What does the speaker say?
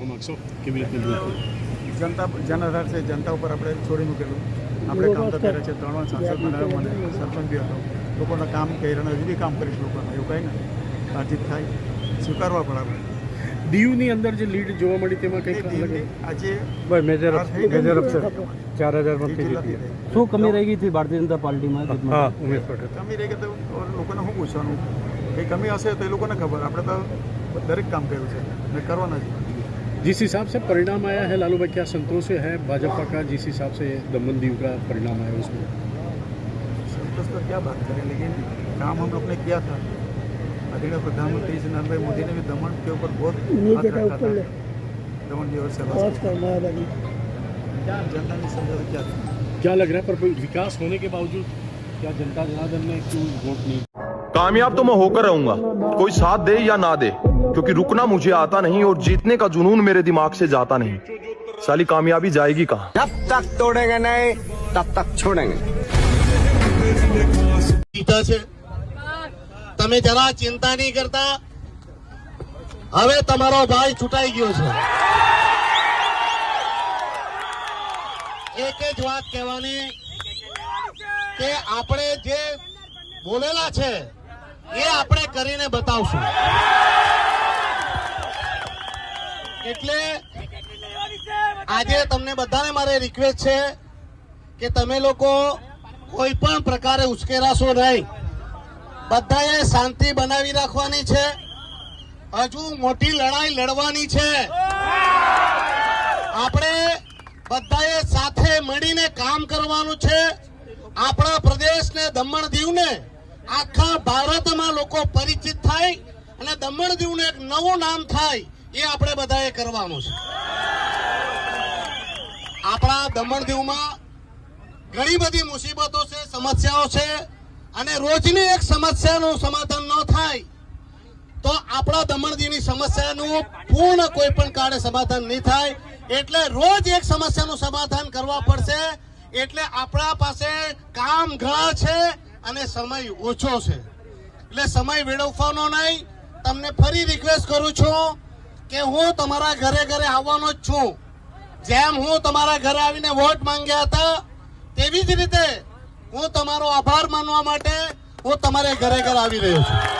શકશો કેવી રીતે દૂર જનતા જનાધાર છે જનતા ઉપર આપણે છોડી મૂકેલું. આપણે કામ તો કર્યા છે. ત્રણ સાંસદ બનાવ્યો મને સરપંચ બી હતો. લોકોના કામ કર્યા અને હજી બી કામ કરીશ લોકોના એવું કંઈ ને. વાતચીત થાય. સ્વીકારવા પડે આપણે દીવની અંદર જે લીડ જોવા મળી તેમાં કંઈક આજે મેજર મેજર છે. અફસર. ચાર હજાર એ જીતી શું કમી રહી ગઈ હતી ભારતીય જનતા પાર્ટીમાં? હા ઉમેશ પટેલ. કમી રહી ગઈ તો લોકોને શું પૂછવાનું? કંઈ કમી હશે તો એ લોકોને ખબર. આપણે તો દરેક કામ કર્યું છે. ને કરવાના છે जिस हिसाब से परिणाम आया है लालू भाई क्या संतोष है? भाजपा का जिस हिसाब से दमन दीव का परिणाम आया उसमें? संतोष तो क्या बात करें लेकिन काम हम लोग ने किया था। आदरणीय प्रधानमंत्री श्री नरेंद्र भाई मोदी ने भी दमन के ऊपर बहुत रखा था। दमन जी और सेवा जनता ने समझा क्या क्या लग रहा है पर विकास होने के बावजूद क्या जनता जनार्दन ने क्यों वोट नहीं? कामयाब तो मैं होकर रहूंगा कोई साथ दे या ना दे क्योंकि रुकना मुझे आता नहीं और जीतने का जुनून मेरे दिमाग से जाता नहीं साली कामयाबी जाएगी कहाँ जब तक तोड़ेंगे नहीं तब तक छोड़ेंगे જીતા છે તમે જરા ચિંતા નહીં કરતા હવે તમારો ભાઈ છૂટાઈ ગયો છે એક જ વાત કહેવાની કે આપણે જે બોલેલા છે એ આપણે કરીને બતાવશું. એટલે આજે તમને બધાને મારે રિક્વેસ્ટ છે કે તમે લોકો કોઈ પણ પ્રકારે ઉશ્કેરાશો નહીં. બધાએ શાંતિ બનાવી રાખવાની છે. હજુ મોટી લડાઈ લડવાની છે. આપણે બધાએ સાથે મળીને કામ કરવાનું છે. આપણા પ્રદેશને દમણ દીવને આખા ભારતમાં લોકો પરિચિત થાય અને દમણ દીવનું એક નવું નામ થાય એ આપણે બધાએ કરવાનું છે. આપણા દમણ દીવમાં ઘણી બધી મુસીબતો છે, સમસ્યાઓ છે અને રોજની એક સમસ્યાનું સમાધાન ન થાય તો આપણા દમણદીવની સમસ્યાનું પૂર્ણ કોઈ પણ કાળે સમાધાન નહીં થાય. એટલે રોજ એક સમસ્યાનું સમાધાન કરવા પડશે. એટલે આપણા પાસે કામ ઘણા છે અને સમય ઓછો છે. એટલે સમય વેડવવાનો નહીં, તમને ફરી રિક્વેસ્ટ કરું છું કે હું તમારા ઘરે ઘરે આવવાનો જ છું. જેમ હું તમારા ઘરે આવીને વોટ માંગ્યા હતા, તેવી જ રીતે હું તમારો આભાર માનવા માટે હું તમારે ઘરે ઘરે આવી રહ્યો છું.